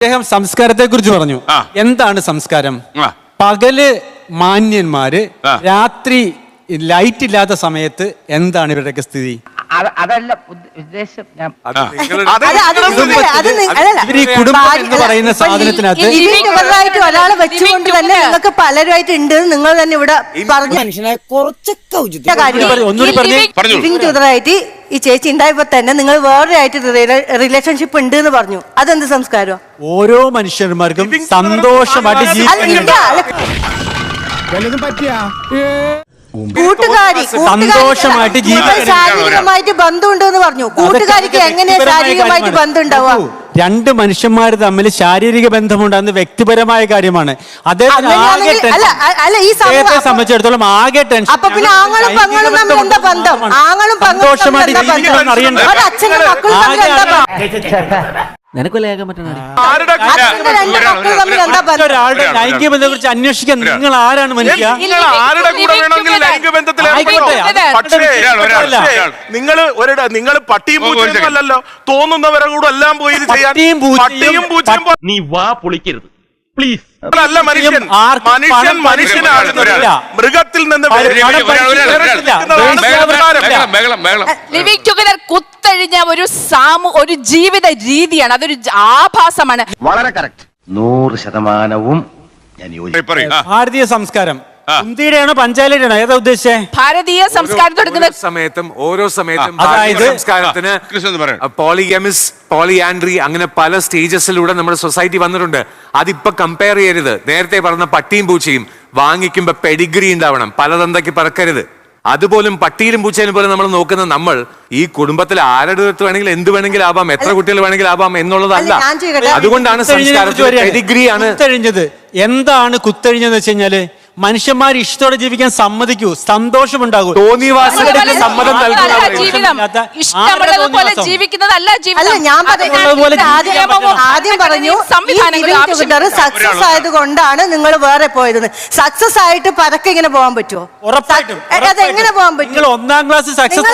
അദ്ദേഹം സംസ്കാരത്തെ കുറിച്ച് പറഞ്ഞു എന്താണ് സംസ്കാരം. പകൽ മാന്യന്മാര് രാത്രി ലൈറ്റ് ഇല്ലാത്ത സമയത്ത് എന്താണ് ഇവരുടെയൊക്കെ സ്ഥിതി? അത് അതല്ല ഉദ്ദേശം ഒരാളെ വെച്ചുകൊണ്ട് തന്നെ നിങ്ങൾക്ക് പലരുമായിട്ട് ഉണ്ട് നിങ്ങൾ തന്നെ ഇവിടെ പറഞ്ഞു മനുഷ്യനെ കുറച്ചൊക്കെ ഉചിത. ഒന്നുകൂടി പറഞ്ഞു. ഒന്നുകൂടി ഈ ചേച്ചി ഉണ്ടായപ്പോ തന്നെ നിങ്ങൾ വേറെ ആയിട്ട് റിലേഷൻഷിപ്പ് ഉണ്ട് എന്ന് പറഞ്ഞു. അതെന്ത് സംസ്കാരം? ഓരോ മനുഷ്യന്മാർക്കും സന്തോഷമായിട്ട് കൂട്ടുകാരി സന്തോഷമായിട്ട് ശാരീരികമായിട്ട് ബന്ധമുണ്ടെന്ന് പറഞ്ഞു. കൂട്ടുകാരിക്ക് എങ്ങനെയാ ശാരീരികമായിട്ട്. ബന്ധം ഉണ്ടാവുക രണ്ട് മനുഷ്യന്മാർ തമ്മിൽ ശാരീരിക ബന്ധമുണ്ടെന്ന് വ്യക്തിപരമായ കാര്യമാണ്. അദ്ദേഹത്തിന് ആകെ ടെൻഷൻ അല്ല, അല്ല, ഈ സമൂഹം- അദ്ദേഹത്തെ സംബന്ധിച്ചിടത്തോളം ആകെ ടെൻഷൻ പിന്നെ ആങ്ങളും പെങ്ങളും തമ്മിൽ ബന്ധം ആങ്ങളും പെങ്ങളും തമ്മിൽ സന്തോഷമായിട്ട് അറിയണ്ടേ. ഒരാളുടെ ലൈംഗിക ബന്ധത്തെ കുറിച്ച് അന്വേഷിക്കാൻ നിങ്ങൾ ആരാണ് മനുഷ്യ? നിങ്ങൾ ആരുടെ കൂടെ വേണമെങ്കിൽ ലൈംഗിക ബന്ധത്തിൽ ആയിക്കോട്ടെ, അത് പക്ഷേ ഒരാൾ, ഒരാൾ, ഒരാൾ. നിങ്ങൾ ഒരു നിങ്ങൾ പട്ടിയും പൂച്ചയും അല്ലല്ലോ. തോന്നുന്നവരെ കൂടെ എല്ലാം പോയി ഇത് ചെയ്യാൻ. പട്ടിയും പൂച്ചയും- പട്ടിയും പൂച്ചയും നീ വാ പൊളിക്കരുത്. പ്ലീസ് അല്ല മനുഷ്യൻ. ആർക്കും മനുഷ്യൻ പണം ഒരാൾ. മൃഗത്തിൽ നിന്ന് വേറെ- പണം. ലിവിങ് ടുഗദർ കുത്തഴിഞ്ഞ ഒരു സാമു ഒരു ജീവിത രീതിയാണ്. അതൊരു ആഭാസമാണ്. വളരെ കറക്റ്റ്. നൂറ് ശതമാനവും ഞാൻ. ഭാരതീയ സംസ്കാരം. ഇന്ത്യയുടെയാണോ പഞ്ചായത്തിയുടെയാണോ ഏതാ ഉദ്ദേശിച്ചേ? ഭാരതീയ സംസ്കാരം തുടങ്ങുന്ന സമയത്തും ഓരോ സമയത്തും അതായത് സംസ്കാരത്തിന് പോളിഗമിസ് പോളി ആൻഡ്രി അങ്ങനെ പല സ്റ്റേജസിലൂടെ നമ്മുടെ സൊസൈറ്റി വന്നിട്ടുണ്ട്. അതിപ്പോ കമ്പയർ ചെയ്യരുത്. നേരത്തെ പറഞ്ഞ പട്ടിയും പൂച്ചയും വാങ്ങിക്കുമ്പോ പെഡിഗ്രി ഉണ്ടാവണം. പലതന്തയ്ക്ക് പറക്കരുത്. അതുപോലും പട്ടിയിലും പൂച്ചയിലും പോലും നമ്മൾ നോക്കുന്ന നമ്മൾ ഈ കുടുംബത്തിൽ ആരുടെ അടുത്ത് വേണമെങ്കിലും എന്ത് വേണമെങ്കിലും ആവാം എത്ര കുട്ടികൾ വേണമെങ്കിലും ആവാം എന്നുള്ളതല്ല? അതുകൊണ്ടാണ് സംസ്കാരത്തിൽ. കുത്തഴിഞ്ഞത് എന്താണ് കുത്തഴിഞ്ഞെന്ന് വെച്ച് കഴിഞ്ഞാൽ മനുഷ്യന്മാർ ഇഷ്ടത്തോടെ ജീവിക്കാൻ സമ്മതിക്കൂ സന്തോഷമുണ്ടാകൂ. തോന്നിവാസികളുടെ സമ്മതം അതല്ല നൽകുന്ന ജീവിതം ഇഷ്ടമുള്ളത് പോലെ ജീവിക്കുന്നതല്ല അല്ല ഞാൻ ആദ്യം ആദ്യം പറഞ്ഞു സക്സസ് ആയത് കൊണ്ടാണ് നിങ്ങൾ വേറെ പോയത് സക്സസ് ആയിട്ട് പരക്കെ ഇങ്ങനെ പോകാൻ പറ്റുമോ ഉറപ്പായിട്ടും സ- അത് എങ്ങനെ പോകാൻ നിങ്ങൾ പറ്റും ഒന്നാം ക്ലാസ് സക്സസ്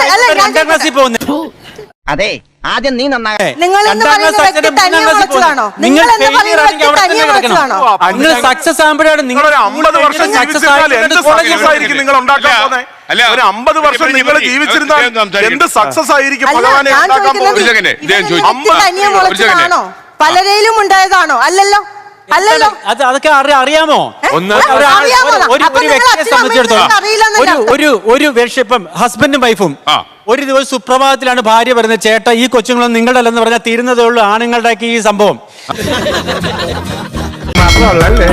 അതെ. ആദ്യം നീ നന്നായി നിങ്ങൾ എന്ന് പറയുന്ന വ്യക്തി. നിങ്ങൾ നിങ്ങൾ എന്ന് പറയുന്ന failure വ്യക്തി തന്നെ തനിയെ നിങ്ങൾ സക്സസ് ആകുമ്പോഴാണ് നിങ്ങൾ ഒരു അമ്പത് വർഷം സക്സസ് ആയിരിക്കും നിങ്ങൾ ഉണ്ടാക്കാൻ അല്ല, പോകുന്നത്? അല്ല. ഒരു അമ്പത് വർഷം നിങ്ങൾ ജീവിച്ചിരുന്നാൽ എന്ത് സക്സസ് ആയിരിക്കും? ഭഗവാനെ ഉണ്ടാക്കാൻ പോകുന്നത്? പലരേലും ഉണ്ടായതാണോ? അല്ലല്ലോ. അല്ലല്ലോ. അത് അതൊക്കെ അറിയാമോ? ഒന്ന് ഒരു- വ്യക്തിയെ സംബന്ധിച്ചിടത്തോളം ഒരു ഒരു ഇപ്പം ഹസ്ബൻഡും വൈഫും ഒരു ദിവസം സുപ്രഭാതത്തിലാണ് ഭാര്യ പറയുന്നത് ചേട്ട ഈ കൊച്ചുങ്ങളും നിങ്ങളുടെ അല്ലെന്ന് പറഞ്ഞാൽ തീരുന്നതേ ഉള്ളൂ ആണുങ്ങളുടെ ഈ സംഭവം. മാത്രമല്ലേ